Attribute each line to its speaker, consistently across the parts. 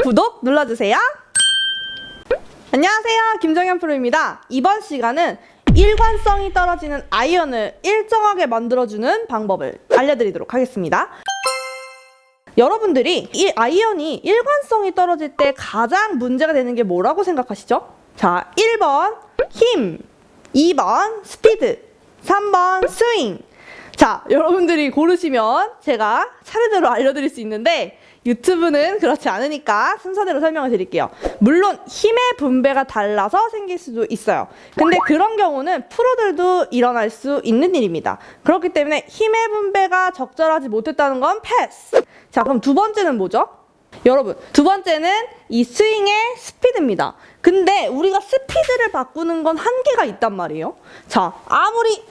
Speaker 1: 구독 눌러주세요. 안녕하세요. 김정현 프로입니다. 이번 시간은 일관성이 떨어지는 아이언을 일정하게 만들어주는 방법을 알려드리도록 하겠습니다. 여러분들이 이 아이언이 일관성이 떨어질 때 가장 문제가 되는 게 뭐라고 생각하시죠? 자, 1번 힘, 2번 스피드, 3번 스윙. 자, 여러분들이 고르시면 제가 차례대로 알려드릴 수 있는데 유튜브는 그렇지 않으니까 순서대로 설명을 드릴게요. 물론 힘의 분배가 달라서 생길 수도 있어요. 근데 그런 경우는 프로들도 일어날 수 있는 일입니다. 그렇기 때문에 힘의 분배가 적절하지 못했다는 건 패스. 자, 그럼 두 번째는 뭐죠? 여러분, 두 번째는 이 스윙의 스피드입니다. 근데 우리가 스피드를 바꾸는 건 한계가 있단 말이에요. 자, 아무리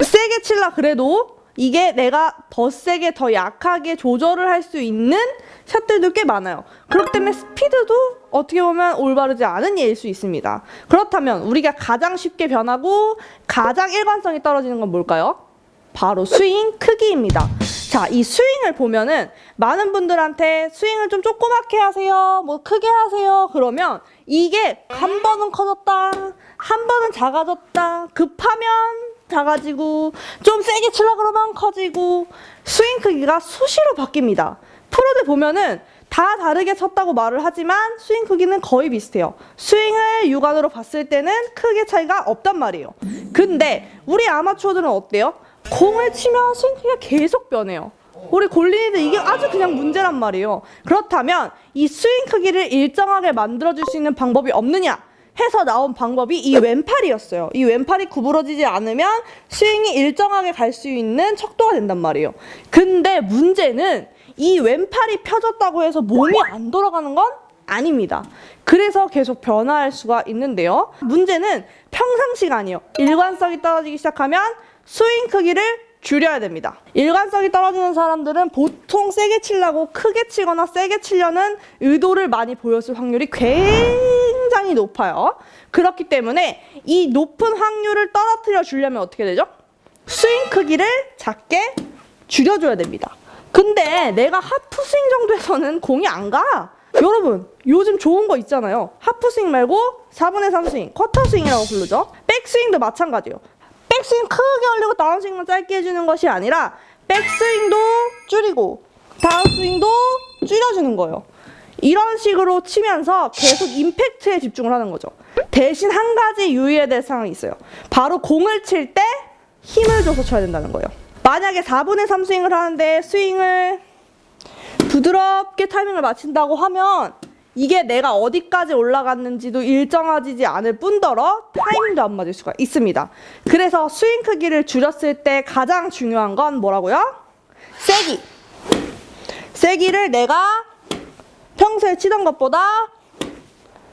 Speaker 1: 세게 칠라 그래도 이게 내가 더 세게 더 약하게 조절을 할 수 있는 샷들도 꽤 많아요. 그렇기 때문에 스피드도 어떻게 보면 올바르지 않은 예일 수 있습니다. 그렇다면 우리가 가장 쉽게 변하고 가장 일관성이 떨어지는 건 뭘까요? 바로 스윙 크기입니다. 자, 이 스윙을 보면은 많은 분들한테 스윙을 좀 조그맣게 하세요. 뭐 크게 하세요. 그러면 이게 한 번은 커졌다. 한 번은 작아졌다. 급하면 작아지고 좀 세게 치려 그러면 커지고 스윙 크기가 수시로 바뀝니다. 프로들 보면은 다 다르게 쳤다고 말을 하지만 스윙 크기는 거의 비슷해요. 스윙을 육안으로 봤을 때는 크게 차이가 없단 말이에요. 근데 우리 아마추어들은 어때요? 공을 치면 스윙 크기가 계속 변해요. 우리 골린이들 이게 아주 그냥 문제란 말이에요. 그렇다면 이 스윙 크기를 일정하게 만들어줄 수 있는 방법이 없느냐? 해서 나온 방법이 이 왼팔이었어요. 이 왼팔이 구부러지지 않으면 스윙이 일정하게 갈 수 있는 척도가 된단 말이에요. 근데 문제는 이 왼팔이 펴졌다고 해서 몸이 안 돌아가는 건 아닙니다. 그래서 계속 변화할 수가 있는데요. 문제는 평상시가 아니에요. 일관성이 떨어지기 시작하면 스윙 크기를 줄여야 됩니다. 일관성이 떨어지는 사람들은 보통 세게 치려고 크게 치거나 세게 치려는 의도를 많이 보였을 확률이 굉장히 높아요. 그렇기 때문에 이 높은 확률을 떨어뜨려 주려면 어떻게 되죠? 스윙 크기를 작게 줄여줘야 됩니다. 근데 내가 하프 스윙 정도에서는 공이 안 가. 여러분, 요즘 좋은 거 있잖아요. 하프 스윙 말고 4분의 3 스윙, 쿼터 스윙이라고 부르죠. 백 스윙도 마찬가지예요. 백 스윙 크게 올리고 다운 스윙만 짧게 해주는 것이 아니라 백 스윙도 줄이고 다운 스윙도 줄여주는 거예요. 이런 식으로 치면서 계속 임팩트에 집중을 하는 거죠. 대신 한 가지 유의해야 될 상황이 있어요. 바로 공을 칠 때 힘을 줘서 쳐야 된다는 거예요. 만약에 4분의 3 스윙을 하는데 스윙을 부드럽게 타이밍을 맞춘다고 하면 이게 내가 어디까지 올라갔는지도 일정하지 않을 뿐더러 타이밍도 안 맞을 수가 있습니다. 그래서 스윙 크기를 줄였을 때 가장 중요한 건 뭐라고요? 세기. 세기를 내가 평소에 치던 것보다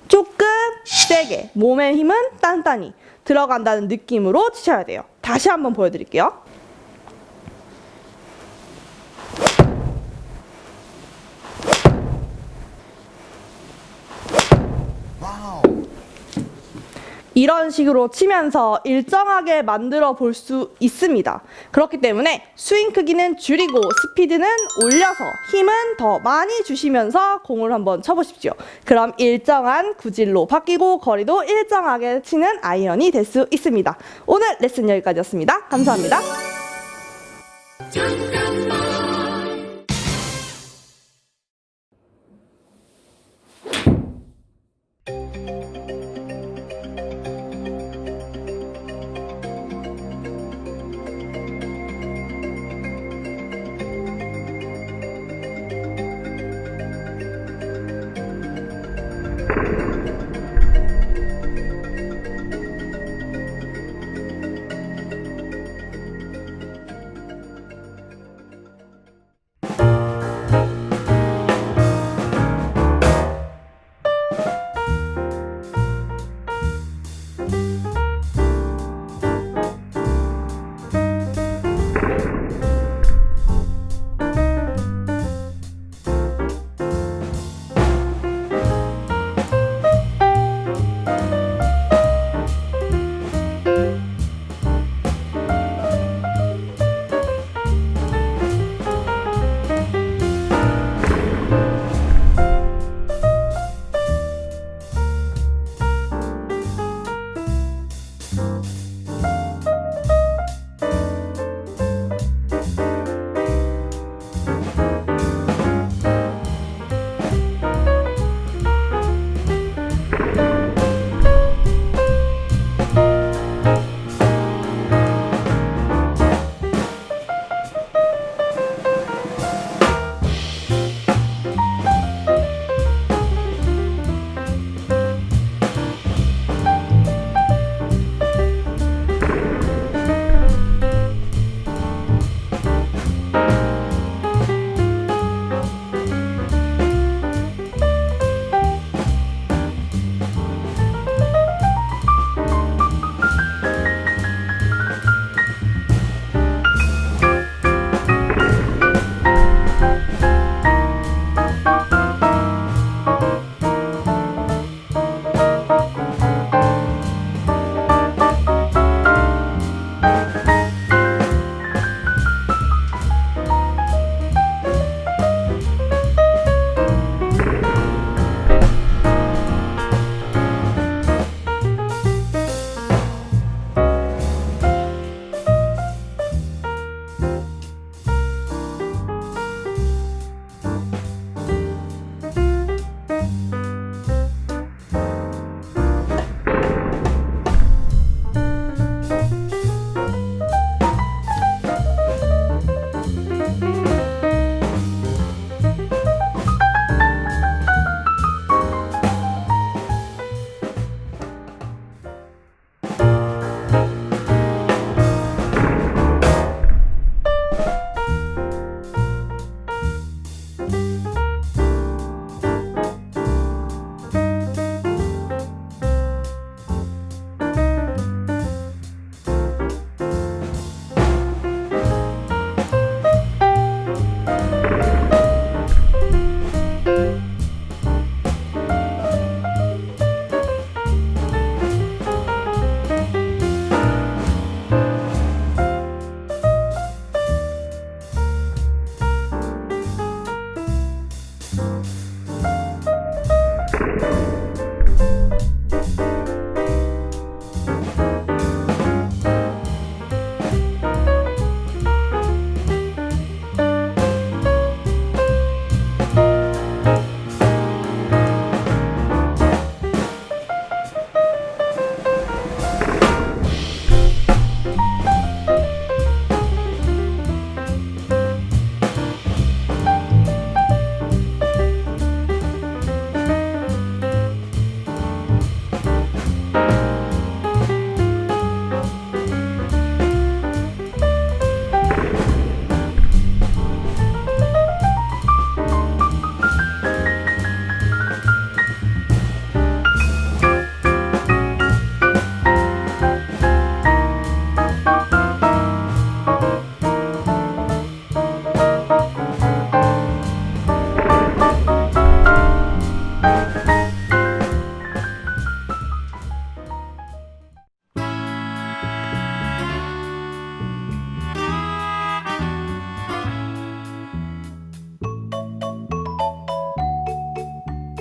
Speaker 1: 조금 세게 몸의 힘은 단단히 들어간다는 느낌으로 치셔야 돼요. 다시 한번 보여드릴게요. 이런 식으로 치면서 일정하게 만들어 볼 수 있습니다. 그렇기 때문에 스윙 크기는 줄이고 스피드는 올려서 힘은 더 많이 주시면서 공을 한번 쳐보십시오. 그럼 일정한 구질로 바뀌고 거리도 일정하게 치는 아이언이 될 수 있습니다. 오늘 레슨 여기까지였습니다. 감사합니다.